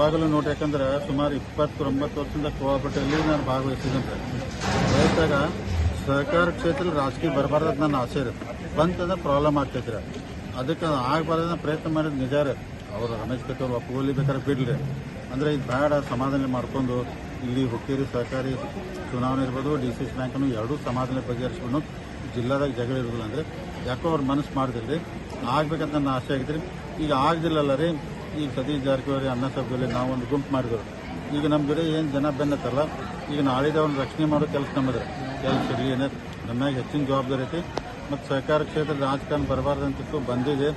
ಯಾವಾಗಲೂ ನೋಡಿ ಯಾಕಂದ್ರೆ ಸುಮಾರು ಇಪ್ಪತ್ತೊಂಬತ್ತು ವರ್ಷದಿಂದ ಕೋಆಪರೇಟಿವಲ್ಲಿ ನಾನು ಭಾಗವಹಿಸಿದಂತೆ. ರೈತಾಗ ಸಹಕಾರ ಕ್ಷೇತ್ರದಲ್ಲಿ ರಾಜಕೀಯ ಬರಬಾರ್ದು ನನ್ನ ಆಸೆ ಇರುತ್ತೆ. ಬಂತಂದ್ರೆ ಪ್ರಾಬ್ಲಮ್ ಆಗ್ತೈತಿ ಅದಕ್ಕೆ ಆಗಬಾರ್ದು ಪ್ರಯತ್ನ ಮಾಡಿದ ನಿಜ ರೀ. ಅವರು ರಮೇಶ್ ಕತ್ತಿ ಅವ್ರು ಬೇಕಾದ್ರೆ ಬಿಡ್ಲಿ ಅಂದರೆ ಇದು ಬೇಡ, ಸಮಾಧಾನ ಮಾಡ್ಕೊಂಡು ಇಲ್ಲಿ ಹುಕ್ಕೇರಿ ಸಹಕಾರಿ ಚುನಾವಣೆ ಇರ್ಬೋದು, ಡಿ ಸಿ ಸಿ ಬ್ಯಾಂಕನ್ನು ಎರಡೂ ಸಮಾಧಾನ ಬಗೆಹರಿಸ್ಕೊಂಡು ಜಿಲ್ಲಾದಾಗ ಜಗಳ ಇರೋದಿಲ್ಲ ಅಂದರೆ ಯಾಕೋ ಅವ್ರು ಮನಸ್ಸು ಮಾಡಿದಿಲ್ಲ ಆಗಬೇಕಂತ ನನ್ನ ಆಸೆ ಆಗಿದ್ರಿ. ಈಗ ಆಗ್ದಿಲ್ಲಲ್ಲ ರೀ. ಈಗ ಸತೀಶ್ ಜಾರಕಿಹೊಳಿ ಅನ್ನ ಸಭೆಯಲ್ಲಿ ನಾವು ಒಂದು ಗುಂಪು ಮಾಡಿದ್ರು. ಈಗ ನಮ್ಮ ಜೊತೆ ಏನು ಜನ ಬೆನ್ನತ್ತಲ್ಲ ಈಗ ನಾಳಿದ ಒಂದು ರಕ್ಷಣೆ ಮಾಡೋ ಕೆಲಸ ನಮ್ಮದ್ರೆ ಕೆಲಸ ಇರಲಿ ಏನೇ ನಮ್ಮಾಗ ಹೆಚ್ಚಿನ ಜವಾಬ್ದಾರಿ ಐತಿ ಮತ್ತು ಸಹಕಾರ ಕ್ಷೇತ್ರದ ರಾಜಕಾರಣ ಬರಬಾರ್ದಂತಿತ್ತು ಬಂದಿದೆ.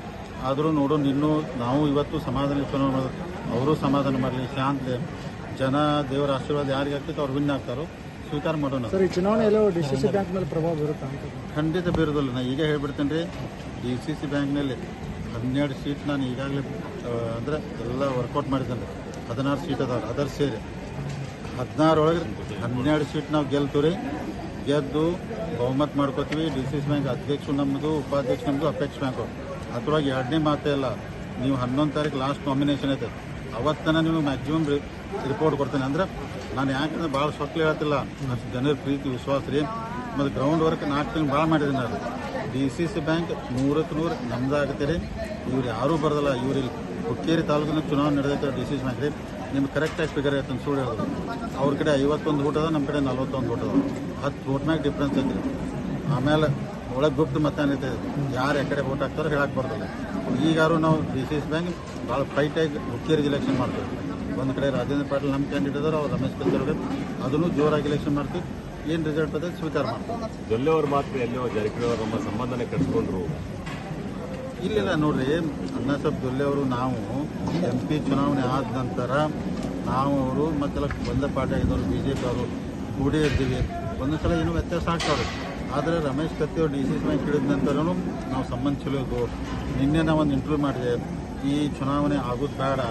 ಆದರೂ ನೋಡು ಇನ್ನೂ ನಾವು ಇವತ್ತು ಸಮಾಧಾನ ಇಟ್ಕೊಂಡು ಮಾಡೋದು ಅವರು ಸಮಾಧಾನ ಮಾಡಲಿ ಶಾಂತಿ. ಜನ ದೇವರ ಆಶೀರ್ವಾದ ಯಾರಿಗೆ ಆಗ್ತೈತೆ ಅವ್ರು ವಿನ್ ಆಗ್ತಾರೋ ಸ್ವೀಕಾರ ಮಾಡೋಣ. ಸರ್ ಈ ಚುನಾವಣೆಯಲ್ಲೂ ಡಿ ಸಿ ಸಿ ಬ್ಯಾಂಕ್ ಮೇಲೆ ಪ್ರಭಾವ ಬೀರುತ್ತೆ ಖಂಡಿತ ಬೀರೋದಿಲ್ಲ. ನಾನು ಈಗ ಹೇಳ್ಬಿಡ್ತೇನೆ ರೀ ಡಿ ಸಿ ಸಿ ಬ್ಯಾಂಕ್ನಲ್ಲಿ ಹನ್ನೆರಡು ಸೀಟ್ ನಾನು ಈಗಾಗಲೇ ಅಂದರೆ ಎಲ್ಲ ವರ್ಕೌಟ್ ಮಾಡಿದ್ದಾರೆ ಹದಿನಾರು ಸೀಟ್ ಅದಾವೆ, ಅದರ ಸೇರಿ. ಹದಿನಾರೊಳಗೆ ಹನ್ನೆರಡು ಸೀಟ್ ನಾವು ಗೆಲ್ತೀವಿ ರೀ ಗೆದ್ದು ಬಹುಮತ ಮಾಡ್ಕೋತೀವಿ. ಡಿ ಸಿ ಸಿ ಬ್ಯಾಂಕ್ ಅಧ್ಯಕ್ಷ ನಮ್ಮದು ಉಪಾಧ್ಯಕ್ಷ ನಮ್ಮದು ಅಪೇಕ್ಷ ಬ್ಯಾಂಕು ಅದ್ರೊಳಗೆ ಎರಡನೇ ಮಾತೇ ಇಲ್ಲ ನೀವು ಹನ್ನೊಂದು ತಾರೀಕು ಲಾಸ್ಟ್ ನಾಮಿನೇಷನ್ ಐತೆ. ಅವತ್ತನ ನಿಮಗೆ ಮ್ಯಾಕ್ಸಿಮಮ್ ರಿಪೋರ್ಟ್ ಕೊಡ್ತೇನೆ. ಅಂದ್ರೆ ನಾನು ಯಾಕಂದ್ರೆ ಭಾಳ ಸೊಕ್ಲು ಹೇಳ್ತಿಲ್ಲ ಅಷ್ಟು ಜನರ ಪ್ರೀತಿ, ವಿಶ್ವಾಸ ರೀ. ಮತ್ತು ಗ್ರೌಂಡ್ ವರ್ಕ್ ನಾಲ್ಕು ತಿಂಗಳು ಭಾಳ ಮಾಡಿದ್ದೀನಿ ನಾನು. ಡಿ ಸಿ ಸಿ ಬ್ಯಾಂಕ್ ನೂರಕ್ಕೆ ನೂರು ನಮ್ದಾಗುತ್ತೆ ರೀ. ಇವ್ರು ಯಾರೂ ಬರೋದಿಲ್ಲ, ಇವ್ರು ಇಲ್ಲಿ. ಹುಕ್ಕೇರಿ ತಾಲೂಕಿನ ಚುನಾವಣೆ ನಡೆದೈತೆ ಡಿ ಸಿ ಸಿ ಬ್ಯಾಂಕ್ ರೀ ನಿಮ್ಗೆ ಕರೆಕ್ಟಾಗಿ ಸ್ಪೀಕರ್ ಐತೆ ಅಂತ ಸುಳ್ಳು ಹೇಳೋದು? ಅವ್ರ ಕಡೆ ಐವತ್ತೊಂದು ಊಟ ಅದ ನಮ್ಮ ಕಡೆ ನಲ್ವತ್ತೊಂದು ಊಟ ಅದ ಹತ್ತು ಓಟ್ ಮ್ಯಾಗ ಡಿಫ್ರೆನ್ಸ್ ಐತಿ ಆಮೇಲೆ ಒಳಗೆ ಗುಪ್ತ ಮತದಾನ ಯಾರು ಎಕಡೆ ಓಟ್ ಹಾಕ್ತಾರೋ ಹೇಳಕ್ಕೆ ಬರ್ತದೆ. ಈಗಾರು ನಾವು ಡಿ ಸಿ ಎಸ್ ಬ್ಯಾಂಕ್ ಭಾಳ ಫೈಟಾಗಿ ಹುಕ್ಕೇರಿಗೆ ಇಲೆಕ್ಷನ್ ಮಾಡ್ತೀವಿ. ಒಂದು ಕಡೆ ರಾಜೇಂದ್ರ ಪಾಟೀಲ್ ನಮ್ಮ ಕ್ಯಾಂಡಿಡೇಟ್ ಅವ್ರು ರಮೇಶ್ ಕತ್ತವ್ರಿಗೆ ಅದನ್ನು ಜೋರಾಗಿ ಇಲೆಕ್ಷನ್ ಮಾಡ್ತೀವಿ. ಏನು ರಿಸಲ್ಟ್ ಅದ? ಸ್ವೀಕಾರ ಮಾಡ್ತೀವಿ. ಜೊಲ್ಲೆ ಅವ್ರ ಮಾತ್ರ, ಎಲ್ಲೋ ಜಾರಕಿಹೊಳಿ ಅವರು ನಮ್ಮ ಸಂಬಂಧನೇ ಕಟ್ಕೊಂಡ್ರು ಇಲ್ಲಿಲ್ಲ ನೋಡ್ರಿ ಅಣ್ಣಾಸಾಬ್ ದೊಲ್ಲೆ ಅವರು ನಾವು ಎಂ ಪಿ ಚುನಾವಣೆ ಆದ ನಂತರ ನಾವು ಅವರು ಮತ್ತೆಲ್ಲ ಬಂದ ಪಾಠ ಇದ್ದವರು ಬಿ ಜೆ ಪಿ ಅವರು ಕೂಡಿ ಇದ್ದೀವಿ. ಒಂದು ಸಲ ಏನೋ ವ್ಯತ್ಯಾಸ ಆಗ್ತಾವ್ರಿ. ಆದರೆ Ramesh Katti D C C ಹಿಡಿದ ನಂತರನೂ ನಾವು ಸಂಬಂಧ ಚಲೋ ಇದ್ವು ನಿನ್ನೆ ನಾವು ಒಂದು ಇಂಟರ್ವ್ಯೂ ಮಾಡಿದೆ, ಈ ಚುನಾವಣೆ ಆಗೋದು ಬೇಡ.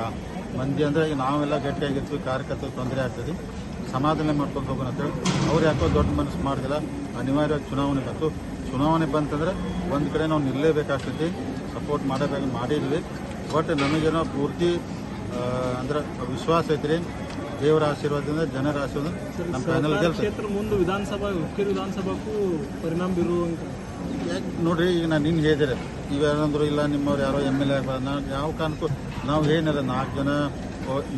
ಮಂದಿ ಅಂದರೆ ಈಗ ನಾವೆಲ್ಲ ಗಟ್ಟಿಯಾಗಿರ್ತೀವಿ, ಕಾರ್ಯಕರ್ತರು ತೊಂದರೆ ಆಗ್ತದೆ. ಸಮಾಧಾನ ಮಾಡ್ಕೊಂಡು ಹೋಗೋಣ ಅಂತೇಳಿ ಅವ್ರು ಯಾಕೋ ದೊಡ್ಡ ಮನಸ್ಸು ಮಾಡಿದಿಲ್ಲ. ಅನಿವಾರ್ಯವಾಗಿ ಚುನಾವಣೆ ಬಂತು. ಚುನಾವಣೆ ಬಂತಂದ್ರೆ ಒಂದು ಕಡೆ ನಾವು ನಿಲ್ಲಲೇಬೇಕಾಗ್ತೈತಿ ಸಪೋರ್ಟ್ ಮಾಡಬೇಕು ಮಾಡಿದ್ವಿ. ಬಟ್ ನಮಗೇನೋ ಪೂರ್ತಿ ಅಂದ್ರೆ ವಿಶ್ವಾಸ ಐತ್ರಿ. ದೇವರ ಆಶೀರ್ವಾದದಿಂದ ಜನರ ಆಶೀರ್ವಾದ ನಮ್ಮ ಪ್ಯಾನಲ್ ಕ್ಷೇತ್ರ ಮುಂದೆ ವಿಧಾನಸಭಾ ಹುಕ್ಕೇರಿ ವಿಧಾನಸಭಾಕ್ಕೂ ಪರಿಣಾಮ ಬೀರುವಂತ ಯಾಕೆ ನೋಡ್ರಿ ಈಗ ನಾನು ನಿನ್ನೆ ಹೇಳಿದ್ರೆ ಈಗ ಏನಂದ್ರು ಇಲ್ಲ ನಿಮ್ಮವ್ರು ಯಾರೋ ಎಂ ಎಲ್ ಎ ನಾವು ಯಾವ ಕಾರಣಕ್ಕೂ ನಾವು ಏನಿಲ್ಲ ನಾಲ್ಕು ಜನ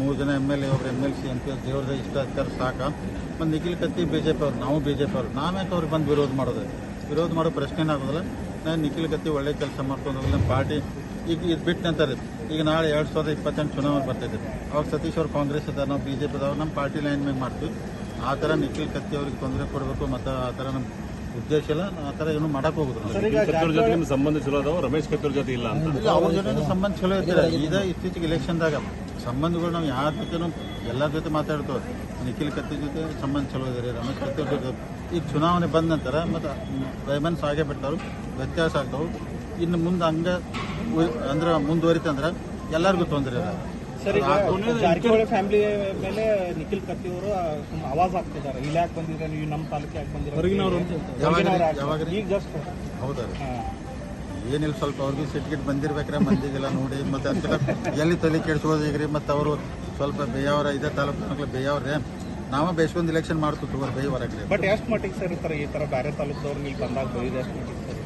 ಮೂರು ಜನ ಎಂ ಎಲ್ ಎ ಒಬ್ರು M L C M P ದೇವ್ರದ ಇಷ್ಟ ಆಗ್ತಾರೆ ಸಾಕ. ಮತ್ತು Nikhil Katti B J P ಅವ್ರು ನಾವು ಬಿ ಜೆ ಪಿ ಅವ್ರು. ನಾವ್ಯಾಕೆ ಅವ್ರಿಗೆ ಬಂದು ವಿರೋಧ ಮಾಡೋದು? ವಿರೋಧ ಮಾಡೋ ಪ್ರಶ್ನೆನೇ ಆಗೋದಿಲ್ಲ. ನಾನು ನಿಖಿಲ್ ಕತ್ತಿ ಒಳ್ಳೆ ಕೆಲಸ ಮಾಡ್ಕೊಂಡು ನಮ್ಮ ಪಾರ್ಟಿ ಈಗ ಇದು ಬಿಟ್ಟು ನಂತರ ಈಗ ನಾಳೆ ಎರಡು ಸಾವಿರದ ಇಪ್ಪತ್ತೆಂಟು ಚುನಾವಣೆ ಬರ್ತೈತೆ. ಅವಾಗ ಸತೀಶ್ ಅವ್ರು ಕಾಂಗ್ರೆಸ್ ಅದ ನಾವು ಬಿ ಜೆ ಪಿ ನಮ್ಮ ಪಾರ್ಟಿ ಲೈನ್ ಮೇಲೆ ಮಾಡ್ತೀವಿ. ಆ ಥರ ನಿಖಿಲ್ ಕತ್ತಿ ಅವ್ರಿಗೆ ತೊಂದರೆ ಕೊಡಬೇಕು, ಮತ್ತು ಆ ಥರ ನಮ್ಮ ಉದ್ದೇಶ ಇಲ್ಲ. ಆ ಥರ ಏನು ಮಾಡಕ್ಕೆ ಹೋಗುದಿಲ್ಲ. ಕತ್ತೂರ್ ಜೊತೆ ನಿಮ್ಮ ಸಂಬಂಧ ಚಲೋ ಅದಾವ ರಮೇಶ್ ಕತ್ತೂರ್ ಜೊತೆ ಇಲ್ಲ ಅಂತ. ಇಲ್ಲ ಅವ್ರ ಜೊತೆ ಸಂಬಂಧ ಚಲೋ ಇರ್ತಾರೆ. ಈಗ ಇತ್ತೀಚೆಗೆ ಇಲೆಕ್ಷನ್ದಾಗ ಸಂಬಂಧಗಳು ನಾವು ಯಾರ ಜೊತೆನೂ ಎಲ್ಲಾರ ಜೊತೆ ಮಾತಾಡ್ತೇವೆ. ನಿಖಿಲ್ ಕತ್ತಿ ಜೊತೆ ಸಂಬಂಧ ಚಲೋ ಇದೆ ರೀ ರಮೇಶ್ ಕತ್ತೂರ್ ಜೊತೆ. ಈಗ ಚುನಾವಣೆ ಬಂದ ನಂತರ ಮತ್ತು ವೈಮನ್ಸ್ ಆಗೇ ಬಿಡ್ತಾವೆ ವ್ಯತ್ಯಾಸ ಆಗ್ತಾವೆ. ಇನ್ನು ಮುಂದೆ ಹಂಗೆ ಅಂದ್ರೆ ಮುಂದುವರಿತಂದ್ರೆ ಎಲ್ಲರಿಗೂ ತೊಂದರೆ ಇಲ್ಲ ಸರ್ ಜಾರಕಿಹೊಳಿ ಫ್ಯಾಮಿಲಿ ಮೇಲೆ ನಿಖಿಲ್ ಕತ್ತಿ ಅವರು ಆವಾಜ್ ಆಗ್ತಿದ್ದಾರೆ ಇಲ್ಲಿ ಯಾಕೆ ಬಂದಿದ್ರೆ ನೀವು ನಮ್ಮ ತಾಲೂಕಿಗೆ ಯಾಕೆ ಬಂದಿರೋ ಯಾವಾಗ ಯಾವಾಗ ಈಗ ಜಸ್ಟ್ ಹೌದಾ ಏನಿಲ್ಲ ಸ್ವಲ್ಪ ಅವ್ರಿಗೆ ಸಿಟ್ಗಿಟ್ ಬಂದಿರ್ಬೇಕ್ರೆ ಮಂದಿಗೆಲ್ಲ ನೋಡಿ. ಮತ್ತೆ ಅದಕ್ಕೆಲ್ಲ ಎಲ್ಲಿ ತಲೆ ಕೆಡಿಸ್ಬೋದು ಈಗ ರೀ? ಮತ್ತು ಅವರು ಸ್ವಲ್ಪ ಬೇಯವರ ಇದೇ ತಾಲೂಕು ಮಕ್ಳು ಬೇಯವ್ರೆ. ನಾವ ಬೇಸ್ಕೊಂದು ಇಲೆಕ್ಷನ್ ಮಾಡ್ತೀವಿ ತಗೋರಿ ಬೇಯ ಹೊರಗ್ರಿ. ಬಟ್ ಎಷ್ಟು ಮಟ್ಟಿಗೆ ಸರ್ ಇರ್ತಾರೆ ಈ ಥರ ಬೇರೆ ತಾಲೂಕದವ್ರು ಇಲ್ಲಿ ಬಂದಾಗ ಬೈದು ಎಷ್ಟು ಮಟ್ಟಿಗೆ ಸರ್?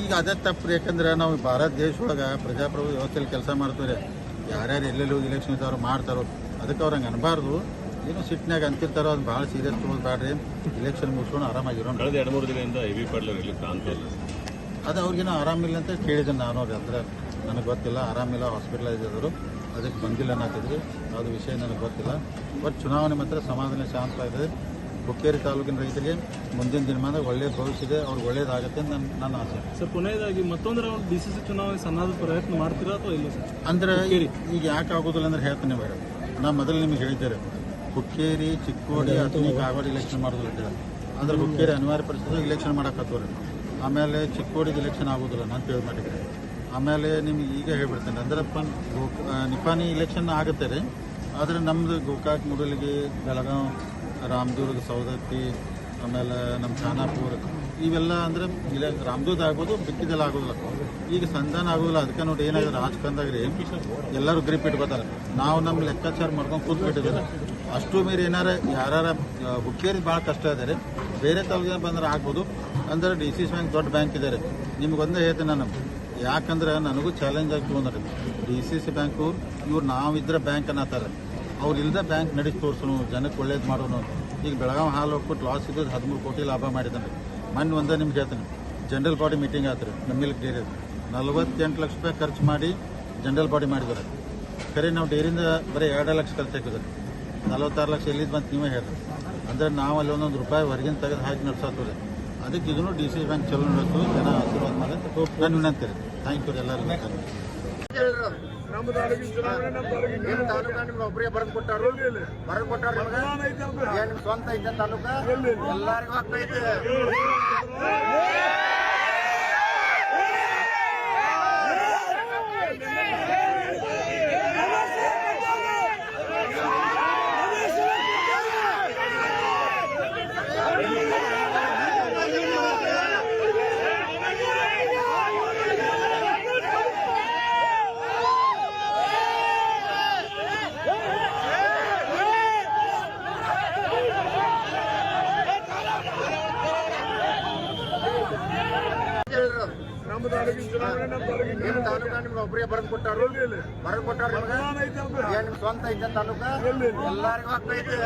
ಈಗ ಅದೇ ತಪ್ಪು ಯಾಕಂದ್ರೆ ನಾವು ಭಾರತ ದೇಶ ಒಳಗೆ ಪ್ರಜಾಪ್ರಭು ವ್ಯವಸ್ಥೆಯಲ್ಲಿ ಕೆಲಸ ಮಾಡ್ತೀವಿ ಯಾರ್ಯಾರು ಎಲ್ಲೆಲ್ಲಿ ಹೋಗಿ ಇಲೆಕ್ಷನ್ ಇದ್ದವ್ರು ಮಾಡ್ತಾರೋ ಅದಕ್ಕೆ ಅವ್ರಂಗೆ ಹಂಗೆ ಅನ್ಬಾರ್ದು. ಏನೋ ಸಿಟ್ನಾಗ ಅಂತಿರ್ತಾರೋ ಅದು ಭಾಳ ಸೀರಿಯಸ್ ತೊಗೊಂಡು ಬ್ಯಾಡ್ರಿ. ಇಲೆಕ್ಷನ್ ಮುಗಿಸ್ಕೊಂಡು ಆರಾಮಾಗಿರೋ ಕಳೆದ ಎರಡು ಮೂರು ದಿನದಿಂದ ಹೆವಿ ವಿ ಇಲ್ಲಿ ಕಾಣ್ತಾ ಇಲ್ಲ. ಅದು ಅವ್ರಿಗೇನೋ ಆರಾಮಿಲ್ಲ ಅಂತ ಕೇಳಿದೆ ನಾನು ಅವ್ರಿಗೆ. ಅಂದ್ರೆ ನನಗೆ ಗೊತ್ತಿಲ್ಲ ಆರಾಮಿಲ್ಲ ಹಾಸ್ಪಿಟಲ್ ಆದರು ಅದಕ್ಕೆ ಬಂದಿಲ್ಲ ಅನ್ನತ್ತಿದ್ರು ಅದು ವಿಷಯ ನನಗೆ ಗೊತ್ತಿಲ್ಲ. ಬಟ್ ಚುನಾವಣೆ ಮಾತ್ರ ಸಮಾಧಾನ ಶಾಂತವಾಗಿದೆ. ಹುಕ್ಕೇರಿ ತಾಲೂಕಿನ ರೈತರಿಗೆ ಮುಂದಿನ ದಿನಮಾನದಾಗ ಒಳ್ಳೆಯ ಭವಿಷ್ಯ ಇದೆ ಅವ್ರಿಗೆ ಒಳ್ಳೇದಾಗುತ್ತೆ ಅಂತ ನನ್ನ ನನ್ನ ಆಸೆ. ಸರ್ ಕೊನೆಯದಾಗಿ ಮತ್ತೊಂದು ರೌಂಡ್ ಡಿ ಸಿ ಸಿ ಚುನಾವಣೆ ಸಣ್ಣದ ಪ್ರಯತ್ನ ಮಾಡ್ತೀರಾ ಅಥವಾ ಇಲ್ಲ ಸರ್? ಅಂದರೆ ಈಗ ಯಾಕೆ ಆಗೋದಿಲ್ಲ ಅಂದ್ರೆ ಹೇಳ್ತೀನಿ ಬೇಡ ನಾ ಮೊದಲು ನಿಮಗೆ ಹೇಳಿದ್ದೇನೆ ಹುಕ್ಕೇರಿ ಚಿಕ್ಕೋಡಿ ಅಥಣಿ ಕಾಗವಾಡ ಇಲೆಕ್ಷನ್ ಮಾಡೋದಿಲ್ಲ. ಅಂದ್ರೆ ಹುಕ್ಕೇರಿ ಅನಿವಾರ್ಯ ಪರಿಸ್ಥಿತಿ ಇಲೆಕ್ಷನ್ ಮಾಡಕತ್ತವ್ರಿ. ಆಮೇಲೆ ಚಿಕ್ಕೋಡಿಗೆ ಇಲೆಕ್ಷನ್ ಆಗೋದಿಲ್ಲ ನಾನು ಕೇಳಿ ಮಾಡಿದ್ರೆ. ಆಮೇಲೆ ನಿಮ್ಗೆ ಈಗ ಹೇಳ್ಬಿಡ್ತೇನೆ ಅಂದ್ರೆ ಪನ್ ನಿಪಾನಿ ಇಲೆಕ್ಷನ್ ಆಗುತ್ತೆ ರೀ. ಆದರೆ ನಮ್ಮದು ಗೋಕಾಕ್ ಮುಡಲಿಗೆ ಬೆಳಗಾವ್ ರಾಮದುರ್ಗ ಸೌದತ್ತಿ ಆಮೇಲೆ ನಮ್ಮ ಖಾನಾಪುರ, ಇವೆಲ್ಲ ಅಂದ್ರೆ ಇಲ್ಲ, ರಾಮದುರ್ಗ ಆಗ್ಬೋದು ಬಿಕ್ಕಿದೆಲ್ಲ ಆಗೋದಿಲ್ಲ. ಈಗ ಸಂಧಾನ ಆಗೋದಿಲ್ಲ. ಅದಕ್ಕೆ ನೋಡಿ ಏನಾಗಿದೆ ರಾಜಕಾರಣದಾಗ ರೀ ಎಲ್ಲರೂ ಗ್ರಿಪ್ ಇಟ್ಕೋತಾರೆ. ನಾವು ನಮ್ಮ ಲೆಕ್ಕಾಚಾರ ಮಾಡ್ಕೊಂಡು ಕೂತ್ ಬಿಟ್ಟಿದ್ದಾರೆ ಅಷ್ಟು ಮೀರಿ ಏನಾರ ಯಾರ ಹುಕ್ಕೇರಿ ಭಾಳ ಕಷ್ಟ ಇದ್ದಾರೆ ಬೇರೆ ತಾಲೂಕಿನ ಬಂದ್ರೆ ಆಗ್ಬೋದು. ಅಂದ್ರೆ ಡಿ ಸಿ ಬ್ಯಾಂಕ್ ದೊಡ್ಡ ಬ್ಯಾಂಕ್ ಇದೆ ರೀ. ನಿಮ್ಗೆ ಒಂದೇ ಹೇಳ್ತೀನಿ ನಾನು. ಯಾಕಂದ್ರೆ ನನಗೂ ಚಾಲೆಂಜ್ ಆಗಿ ತೊಗೊಂಡ್ರಿ ಡಿ ಸಿ ಸಿ ಬ್ಯಾಂಕು, ಇವ್ರು ನಾವಿದ್ರೆ ಬ್ಯಾಂಕ್ ಅನ್ನತ್ತಾರೆ ಅವ್ರು ಇಲ್ಲದ ಬ್ಯಾಂಕ್ ನಡೆಸಿ ತೋರ್ಸೋನು, ಜನಕ್ಕೆ ಒಳ್ಳೇದು ಮಾಡೋನು. ಈಗ ಬೆಳಗಾವಿ ಹಾಲು ಹೋಗ್ಬಿಟ್ಟು ಲಾಸ್ ಇದ್ದದ್ದು ಹದಿಮೂರು ಕೋಟಿ ಲಾಭ ಮಾಡಿದ್ದಾನೆ. ಮೊನ್ನೆ ಒಂದೇ ನಿಮ್ಗೆ ಹೇಳ್ತೇನೆ ಜನರಲ್ ಬಾಡಿ ಮೀಟಿಂಗ್ ಆತ್ರಿ ನಮ್ಮ ಮಿಲ್ಕ್ ಡೈರಿ ನಲ್ವತ್ತೆಂಟು ಲಕ್ಷ ರೂಪಾಯಿ ಖರ್ಚು ಮಾಡಿ ಜನರಲ್ ಬಾಡಿ ಮಾಡಿದ್ದಾರೆ. ಖರೆ ನಾವು ಡೈರಿಂದ ಬರೀ ಎರಡು ಲಕ್ಷ ಖರ್ಚು ಹಾಕಿದ್ರೆ ನಲವತ್ತಾರು ಲಕ್ಷ ಎಲ್ಲಿದ್ದು ಬಂತು ನೀವೇ ಹೇಳ್ರಿ. ಅಂದರೆ ನಾವು ಅಲ್ಲಿ ಒಂದೊಂದು ರೂಪಾಯಿ ಹೊರಗಿನ ತೆಗೆದು ಹಾಕಿ ನಡೆಸಾತದೆ ಅದಕ್ಕೆ ಇದನ್ನು ಡಿ ಸಿ ಬ್ಯಾಂಕ್ ಚಲೋ ನಡೆಸು ಜನ ಆಶೀರ್ವಾದ ಮಾಡಿ ನಾನು ರೀ ಥ್ಯಾಂಕ್ ಯು ಎಲ್ಲರಿಗೂ. ನಮ್ಮ ತಾಲೂಕಿನ ಚುನಾವಣೆ ನಮ್ಮ ತಾಲೂಕಿನ ನಿಮ್ಮ ತಾಲೂಕ ನಿಮ್ಗೆ ಒಬ್ಬರಿಗೆ ಬರೆದು ಕೊಟ್ಟಾರು. ಬರೆದು ಕೊಟ್ಟಾರ ನಿಮ್ಗೆ? ಏನ್ ನಿಮ್ ಸ್ವಂತ ಐತೆ ತಾಲೂಕ? ಎಲ್ಲಾರಿಗೂ ಆಗ್ತೈತೆ ನಿಮ್ಮ ತಾಲೂಕ ನಿಮ್ಗೆ ಒಬ್ಬರೇ ಬರೆದು ಕೊಟ್ಟಾರು ಬರೆದು ಕೊಟ್ಟಾರ ನಿಮ್ಗೆ? ನಿಮ್ ಸ್ವಂತ ಐತೆ ತಾಲೂಕ? ಎಲ್ಲಾರಿಗೂ ಆಗ್ತೈತೆ.